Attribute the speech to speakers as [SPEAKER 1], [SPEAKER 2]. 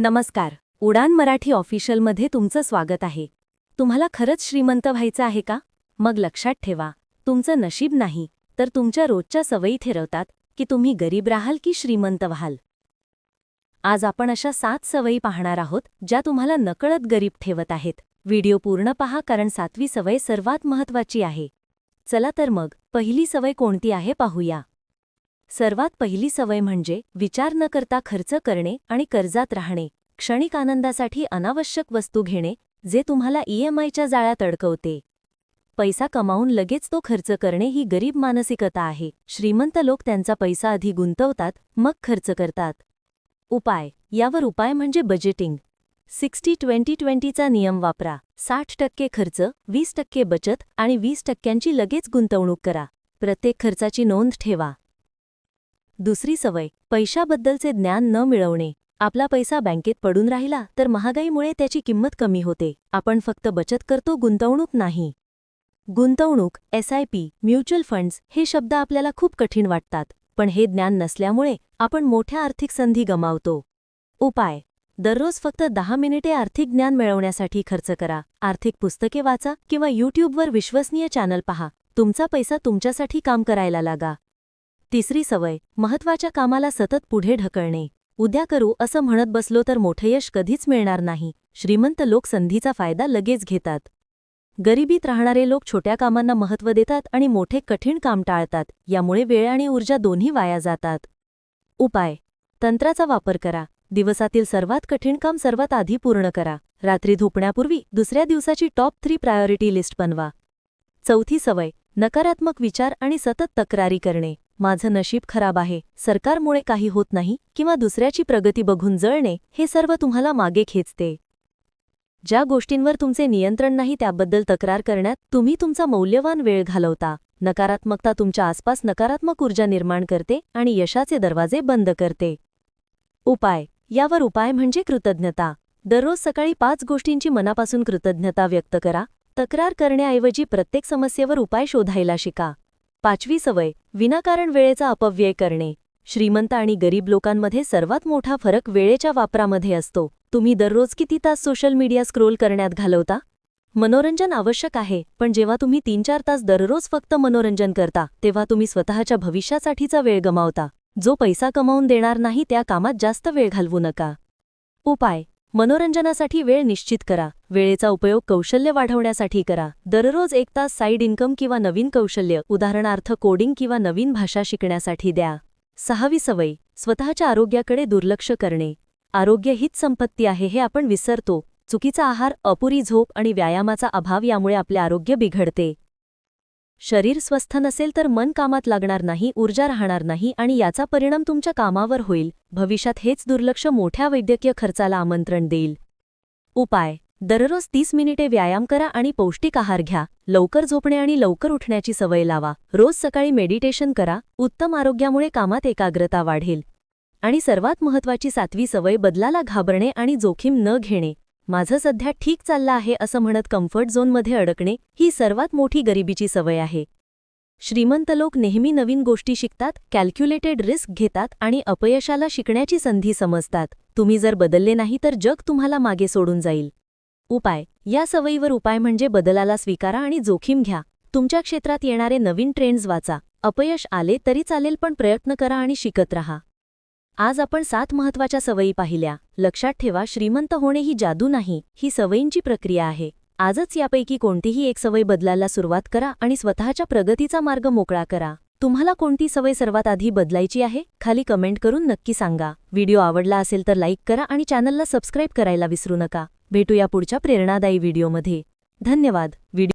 [SPEAKER 1] नमस्कार. उडान मराठी ऑफिशियलमध्ये तुमचं स्वागत आहे. तुम्हाला खरंच श्रीमंत व्हायचं आहे का? मग लक्षात ठेवा. तुमचं नशीब नाही तर तुमच्या रोजच्या सवयी ठरवतात की तुम्ही गरीब राहाल की श्रीमंत व्हाल. आज आपण अशा सात सवयी पाहणार आहोत ज्या तुम्हाला नकळत गरीब ठेवत आहेत. व्हिडिओ पूर्ण पहा कारण सातवी सवय सर्वात महत्वाची आहे. चला तर मग पहिली सवय कोणती आहे पाहूया. सर्वात पहिली सवय म्हणजे विचार न करता खर्च करणे आणि कर्जात राहणे. क्षणिक आनंदासाठी अनावश्यक वस्तू घेणे जे तुम्हाला ईएमआयच्या जाळ्यात अडकवते. पैसा कमावून लगेच तो खर्च करणे ही गरीब मानसिकता आहे. श्रीमंत लोक त्यांचा पैसा आधी गुंतवतात मग खर्च करतात. उपाय. यावर उपाय म्हणजे बजेटिंग सिक्स्टी ट्वेंटी ट्वेंटीचा नियम वापरा. साठ टक्के खर्च वीस टक्के बचत आणि वीस टक्क्यांची लगेच गुंतवणूक करा. प्रत्येक खर्चाची नोंद ठेवा. दुसरी सवय पैशाबद्दलचे ज्ञान न मिळवणे. आपला पैसा बँकेत पडून राहिला तर महागाईमुळे त्याची किंमत कमी होते. आपण फक्त बचत करतो गुंतवणूक नाही. गुंतवणूक एसआयपी म्युच्युअल फंड्स हे शब्द आपल्याला खूप कठीण वाटतात. पण हे ज्ञान नसल्यामुळे आपण मोठ्या आर्थिक संधी गमावतो. उपाय. दररोज फक्त दहा मिनिटे आर्थिक ज्ञान मिळवण्यासाठी खर्च करा. आर्थिक पुस्तके वाचा किंवा यूट्यूबवर विश्वसनीय चॅनल पहा. तुमचा पैसा तुमच्यासाठी काम करायला लागा. तिसरी सवय महत्त्वाच्या कामाला सतत पुढे ढकलणे. उद्या करू असं म्हणत बसलो तर मोठं यश कधीच मिळणार नाही. श्रीमंत लोक संधीचा फायदा लगेच घेतात. गरिबीत राहणारे लोक छोट्या कामांना महत्त्व देतात आणि मोठे कठीण काम टाळतात. यामुळे वेळ आणि ऊर्जा दोन्ही वाया जातात. उपाय. तंत्राचा वापर करा. दिवसातील सर्वात कठीण काम सर्वात आधी पूर्ण करा. रात्री झोपण्यापूर्वी दुसऱ्या दिवसाची टॉप थ्री प्रायोरिटी लिस्ट बनवा. चौथी सवय. नकारात्मक विचार आणि सतत तक्रारी करणे. माझं नशीब खराब आहे सरकारमुळे काही होत नाही किंवा दुसऱ्याची प्रगती बघून जळणे हे सर्व तुम्हाला मागे खेचते. ज्या गोष्टींवर तुमचे नियंत्रण नाही त्याबद्दल तक्रार करण्यात तुम्ही तुमचा मौल्यवान वेळ घालवता. नकारात्मकता तुमच्या आसपास नकारात्मक ऊर्जा निर्माण करते आणि यशाचे दरवाजे बंद करते. उपाय. यावर उपाय म्हणजे कृतज्ञता. दररोज सकाळी पाच गोष्टींची मनापासून कृतज्ञता व्यक्त करा. तक्रार करण्याऐवजी प्रत्येक समस्येवर उपाय शोधायला शिका. पाचवी सवय विनाकारण वेळेचा अपव्यय करणे. श्रीमंत आणि गरीब लोकांमध्ये सर्वात मोठा फरक वेळेच्या वापरामध्ये असतो. तुम्ही दररोज किती तास सोशल मीडिया स्क्रोल करण्यात घालवता? मनोरंजन आवश्यक आहे पण जेव्हा तुम्ही तीन चार तास दररोज फक्त मनोरंजन करता तेव्हा तुम्ही स्वतःच्या भविष्यासाठीचा वेळ गमावता. जो पैसा कमावून देणार नाही त्या कामात जास्त वेळ घालवू नका. उपाय मनोरंजनासाठी वेळ निश्चित करा. वेळेचा उपयोग कौशल्य वाढवण्यासाठी करा. दररोज एक तास साईड इन्कम किंवा नवीन कौशल्य उदाहरणार्थ कोडिंग किंवा नवीन भाषा शिकण्यासाठी द्या. सहावी सवय स्वतःच्या आरोग्याकडे दुर्लक्ष करणे. आरोग्य हीच संपत्ती आहे हे आपण विसरतो. चुकीचा आहार अपुरी झोप आणि व्यायामाचा अभाव यामुळे आपले आरोग्य बिघडते. शरीर स्वस्थ नसेल तर मन कामात लागणार नाही ऊर्जा राहणार नाही आणि याचा परिणाम तुमच्या कामावर होईल. भविष्यात हेच दुर्लक्ष मोठ्या वैद्यकीय खर्चाला आमंत्रण देईल. उपाय. दररोज तीस मिनिटे व्यायाम करा आणि पौष्टिक आहार घ्या. लवकर झोपणे आणि लवकर उठण्याची सवय लावा. रोज सकाळी मेडिटेशन करा. उत्तम आरोग्यामुळे कामात एकाग्रता वाढेल. आणि सर्वात महत्वाची सातवी सवय बदलाला घाबरणे आणि जोखीम न घेणे. माझं सध्या ठीक चाललं आहे असं म्हणत कम्फर्ट झोनमध्ये अडकणे ही सर्वात मोठी गरिबीची सवय आहे. श्रीमंत लोक नेहमी नवीन गोष्टी शिकतात कॅल्क्युलेटेड रिस्क घेतात आणि अपयशाला शिकण्याची संधी समजतात. तुम्ही जर बदलले नाही तर जग तुम्हाला मागे सोडून जाईल. उपाय. या सवयीवर उपाय म्हणजे बदलाला स्वीकारा आणि जोखीम घ्या. तुमच्या क्षेत्रात येणारे नवीन ट्रेंड्स वाचा. अपयश आले तरी चालेल पण प्रयत्न करा आणि शिकत रहा. आज आपण सात महत्त्वाच्या सवयी पाहिल्या. लक्षात ठेवा श्रीमंत होणे ही जादू नाही ही सवयींची प्रक्रिया आहे. आजच यापैकी कोणतीही एक सवय बदलायला सुरुवात करा आणि स्वतःच्या प्रगतीचा मार्ग मोकळा करा. तुम्हाला कोणती सवय सर्वात आधी बदलायची आहे? खाली कमेंट करून नक्की सांगा. व्हिडिओ आवडला असेल तर लाईक करा आणि चॅनलला सबस्क्राईब करायला विसरू नका. भेटूया पुढच्या प्रेरणादायी व्हिडिओमध्ये. धन्यवाद. व्हिडिओ